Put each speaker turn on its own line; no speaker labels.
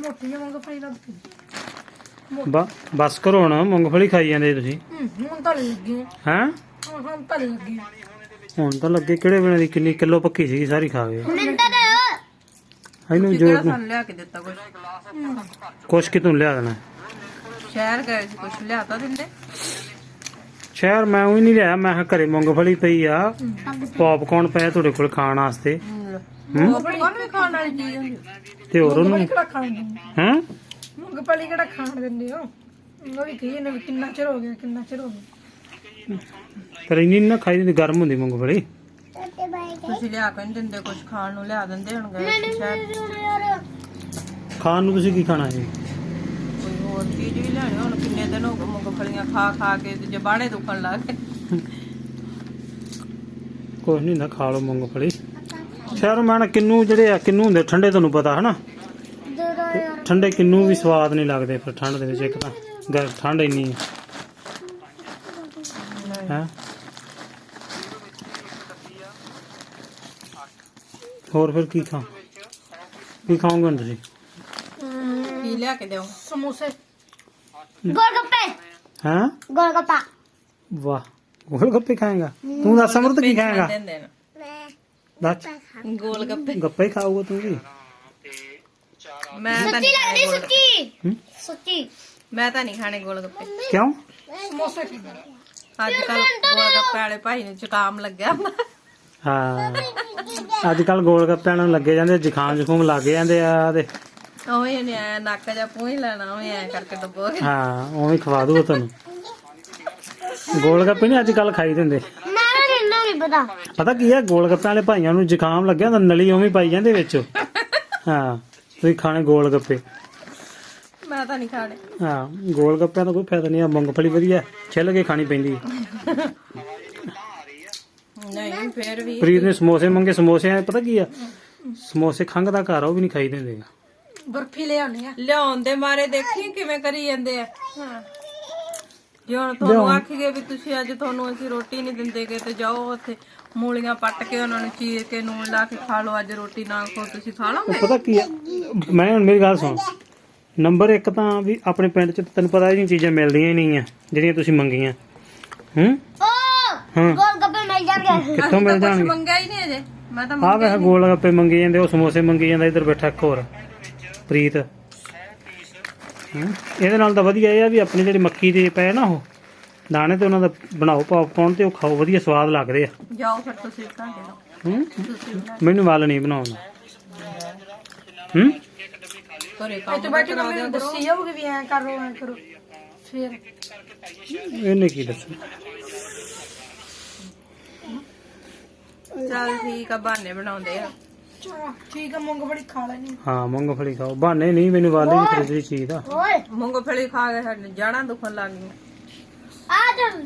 ਮੋਟੀ ਮੂੰਗਫਲੀ ਦਾ
ਬ- ਬਸ ਕਰੋ ਹੁਣ ਮੂੰਗਫਲੀ ਖਾਈ ਜਾਂਦੇ ਤੁਸੀਂ।
ਹੂੰ ਹੁਣ ਤਾਂ ਲੱਗੀ।
ਹੈਂ?
ਹੁਣ ਹੁਣ ਤਾਂ ਲੱਗੀ।
ਹੁਣ ਤਾਂ ਲੱਗੇ ਕਿਹੜੇ ਵੇਲੇ ਦੀ ਕਿੰਨੀ ਕਿਲੋ ਪੱਕੀ ਸੀ ਸਾਰੀ ਖਾ ਗਏ। ਇਹਨੂੰ
ਕਿਹੜਾ ਸਾਨੂੰ ਲਿਆ ਕੇ ਦਿੱਤਾ ਕੁਝ
ਕੁਛ ਕਿਤੋਂ ਲਿਆ ਦੇਣਾ।
ਸ਼ਹਿਰ ਗਏ ਸੀ ਕੁਝ ਲਿਆ ਤਾਂ ਦਿੰਦੇ।
ਸ਼ਹਿਰ ਮੈਂ ਉਹ ਨਹੀਂ ਲਿਆ ਮੈਂ ਕਿਹਾ ਘਰੇ ਮੂੰਗਫਲੀ ਪਈ ਆ। ਪੌਪਕੌਰਨ ਪਿਆ ਤੁਹਾਡੇ ਕੋਲ ਖਾਣ ਵਾਸਤੇ।
ਵੀ ਖਾਣ ਵਾਲੀ ਚੀਜ਼ ਹੁੰਦੀ?
ਤੇ ਹੋਰ ਉਹਨੂੰ
ਮੂੰਗਫਲੀ ਕਿਹੜਾ ਖਾਣ ਦਿੰਦੇ?
ਹੈਂ?
ਮੂੰਗਫਲੀ ਕਿਹੜਾ ਖਾਣ ਦਿੰਦੇ ਹੋ ਉਹ ਵੀ ਕਹੀ ਨੇ ਕਿੰਨਾ ਚਿਰ ਹੋ ਗਿਆ ਕਿੰਨਾ ਚਿਰ ਹੋ ਗਿਆ।
ਪਰ ਇੰਨੀ ਨੀ ਨਾ ਖਾਈ ਦੀ ਗਰਮ ਹੁੰਦੀ ਮੂੰਗਫਲੀ
ਤੁਸੀਂ ਲਿਆ ਕੇ ਨਹੀਂ ਦਿੰਦੇ ਕੁਝ ਖਾਣ ਨੂੰ ਲਿਆ ਦਿੰਦੇ ਹੁਣ ਗਏ ਸੀ ਸ਼ਹਿਰ
ਖਾਣ ਨੂੰ ਤੁਸੀਂ ਕੀ ਖਾਣਾ ਹੈ
ਕੋਈ ਹੋਰ ਚੀਜ਼ ਵੀ ਲੈਣੀ ਹੁਣ ਕਿੰਨੇ ਦਿਨ ਹੋ ਗਏ ਮੂੰਗਫਲੀਆਂ ਖਾ ਖਾ ਕੇ ਤੇ ਜਬਾੜੇ ਦੁਖਣ ਲੱਗ ਗਏ।
ਕੁਛ ਨਹੀਂ ਹੁੰਦਾ ਖਾ ਲਓ ਮੂੰਗਫਲੀ ਸ਼ਹਿਰੋਂ ਮੈਂ ਕਿੰਨੂ ਜਿਹੜੇ ਆ ਕਿੰਨੂ ਹੁੰਦੇ ਠੰਡੇ ਤੁਹਾਨੂੰ ਪਤਾ ਹਨਾ? ਠੰਡੇ ਕਿੰਨੂ ਵੀ ਸਵਾਦ ਨਹੀਂ ਲੱਗਦੇ ਫਿਰ ਠੰਡ ਦੇ ਵਿੱਚ ਇੱਕ ਤਾਂ ਗਰ ਠੰਡ ਇੰਨੀ ਹੈ ਹੈ? ਹੋਰ ਫਿਰ ਕੀ ਖਾਂ? ਕੀ ਖਾਓਗੇ ਹੁਣ ਤੁਸੀਂ?
ਕੀ ਲਿਆ ਕੇ ਦਿਓ?
ਸਮੋਸੇ।
ਗੋਲਗੱਪੇ।
ਹਾਂ?
ਗੋਲਗੱਪਾ।
ਵਾਹ ਗੋਲਗੱਪੇ ਖਾਏਗਾ? ਤੂੰ ਦੱਸ ਅਮਰਤ ਕੀ ਖਾਏਗਾ?
ਮੈਂ
ਦੱਸ।
ਗੋਲ ਗੱਪੇ।
ਗੱਪੇ ਖਾਓਗੇ ਤੁਸੀਂ
ਮੈਂ ਤਾਂ ਸੱਚੀ
ਲੱਗਦੀ
ਸੁੱਕੀ
ਸੁੱਕੀ
ਮੈਂ ਤਾਂ ਨਹੀਂ ਖਾਣੇ ਗੋਲ ਗੱਪੇ।
ਕਿਉਂ?
ਸਮੋਸੇ ਖਾਣੇ
ਅੱਜ ਕੱਲ ਗੋਲ ਗੱਪੇ ਵਾਲੇ ਭਾਈ ਨੂੰ ਜ਼ੁਕਾਮ ਲੱਗਿਆ।
ਹਾਂ। ਅੱਜ ਕੱਲ ਗੋਲ ਗੱਪਿਆਂ ਨੂੰ ਲੱਗੇ ਜਾਂਦੇ ਜ਼ੁਕਾਮ ਜ਼ੁਕੂਮ ਲੱਗ ਜਾਂਦੇ ਆ ਤੇ।
ਉਵੇਂ ਨੇ ਆ ਨੱਕ ਜਾਂ ਪੂੰਝ ਲੈਣਾ ਉਵੇਂ ਐ ਕਰਕੇ ਡੱਬੋ
ਹਾਂ ਉਵੇਂ ਖਵਾ ਦੂਗਾ ਤੁਹਾਨੂੰ। ਗੋਲ ਗੱਪੇ ਨਹੀਂ ਅੱਜ ਕੱਲ ਖਾਈ ਦਿੰਦੇ।
ਨਹੀਂ ਪਤਾ
ਪਤਾ ਕੀ ਆ ਗੋਲਗੱਪਿਆਂ ਵਾਲੇ ਭਾਈਆਂ ਨੂੰ ਜ਼ੁਕਾਮ ਲੱਗਿਆ ਤਾਂ ਨਲੀ ਉਵੇਂ ਪਾਈ ਜਾਂਦੇ ਵਿੱਚ। ਹਾਂ ਤੁਸੀਂ ਖਾਣੇ ਗੋਲਗੱਪੇ।
ਮੈਂ ਤਾਂ ਨਹੀਂ ਖਾਣੇ।
ਹਾਂ ਗੋਲਗੱਪਿਆਂ ਦਾ ਕੋਈ ਫਾਇਦਾ ਨਹੀਂ ਆ ਮੂੰਗਫਲੀ ਵਧੀਆ ਛਿੱਲ ਕੇ ਖਾਣੀ ਪੈਂਦੀ। ਹੈ
ਨਹੀਂ ਫੇਰ ਵੀ
ਪ੍ਰੀਤ ਨੇ ਸਮੋਸੇ ਮੰਗੇ ਸਮੋਸੇ ਪਤਾ ਕੀ ਆ ਸਮੋਸੇ ਖੰਗ ਦਾ ਘਰ ਉਹ ਵੀ ਨਹੀਂ ਖਾਈ ਦਿੰਦੇ।
ਬਰਫੀ ਲਿਆਉਣੀ ਆ।
ਲਿਆਉਣ ਦੇ ਮਾਰੇ ਦੇਖੀ ਕਿਵੇਂ ਕਰੀ ਜਾਂਦੇ ਆ। ਹਾਂ। ਜੇ ਹੁਣ ਤੁਹਾਨੂੰ ਆਖੀਏ ਵੀ ਤੁਸੀਂ ਅੱਜ ਤੁਹਾਨੂੰ ਅਸੀਂ ਰੋਟੀ ਨਹੀਂ ਦਿੰਦੇਗੇ ਤੇ ਜਾਓ ਉੱਥੇ ਮੂਲੀਆਂ ਪੱਟ ਕੇ ਉਹਨਾਂ ਨੂੰ ਚੀਰ ਕੇ ਨੂਨ ਲਾ ਕੇ ਖਾ ਲਓ ਅੱਜ ਰੋਟੀ ਨਾ ਖੋ ਤੁਸੀਂ ਖਾ ਲਓਗੇ?
ਪਤਾ ਕੀ ਮੈਂ ਹੁਣ ਮੇਰੀ ਗੱਲ ਸੁਣ। ਨੰਬਰ 1 ਤਾਂ ਵੀ ਆਪਣੇ ਪਿੰਡ ਚ ਤੈਨੂੰ ਪਤਾ ਇਹ ਚੀਜ਼ਾਂ ਮਿਲਦੀਆਂ ਹੀ ਨਹੀਂ ਆ ਜਿਹੜੀਆਂ ਤੁਸੀਂ ਮੰਗੀਆਂ। ਹੂੰ? ਕਿੱਥੋਂ ਮਿਲ ਜਾਣਗੇ?
ਮੰਗਿਆ ਹੀ ਨਹੀਂ ਅਜੇ। ਮੈਂ ਤਾਂ
ਆ ਵੇਖ ਗੋਲ ਗੱਪੇ ਮੰਗੇ ਜਾਂਦੇ ਉਹ ਸਮੋਸੇ ਮੰਗੀ ਜਾਂਦਾ ਇੱਧਰ ਬੈਠਾ ਇੱਕ ਹੋਰ। ਪ੍ਰੀਤ। ਇਹਦੇ ਨਾਲ ਤਾਂ ਵਧੀਆ ਇਹ ਆ ਵੀ ਆਪਣੀ ਜਿਹੜੀ ਮੱਕੀ ਦੇ ਪਏ ਨਾ ਉਹ ਦਾਣੇ ਤੇ ਉਹਨਾਂ ਦਾ ਬਣਾਓ ਪੌਪਕੌਰਨ ਤੇ ਉਹ ਖਾਓ ਵਧੀਆ ਸਵਾਦ ਲੱਗਦੇ ਆ।
ਜਾਓ ਫਿਰ ਤੁਸੀਂ ਘੰਟੇ ਨੂੰ
ਹੂੰ?
ਤੁਸੀਂ ਬਣਾ
ਮੈਨੂੰ ਵੱਲ ਨਹੀਂ ਬਣਾਉਣਾ ਹੂੰ?
ਘਰੇ ਕੰਮ
ਤੇ ਬੈਠੇ ਤਾਂ ਮੈਨੂੰ ਦੱਸੀ ਜਾਊਗੀ ਵੀ ਐਂ ਕਰੋ ਐਂ ਕਰੋ। ਫੇਰ।
ਇਹਨੇ ਕੀ ਦੱਸਣਾ?
ਚੱਲ ਠੀਕ ਆ ਬਹਾਨੇ ਬਣਾਉਂਦੇ ਆ।
ਠੀਕ ਆ ਮੂੰਗਫਲੀ ਖਾ ਲੈਣੀ
ਹਾਂ ਮੂੰਗਫਲੀ ਖਾਓ। ਬਹਾਨੇ ਨਹੀਂ ਮੈਨੂੰ ਵਾਲੀ ਵੀ ਖਰੀਦਣੀ ਚੀਜ਼ ਦਾ।
ਓਏ!
ਮੂੰਗਫਲੀ ਖਾ ਕੇ ਜਾਣਾ ਦੁਖਣ ਲੱਗ
ਗਈ। ਆ ਚੱਲ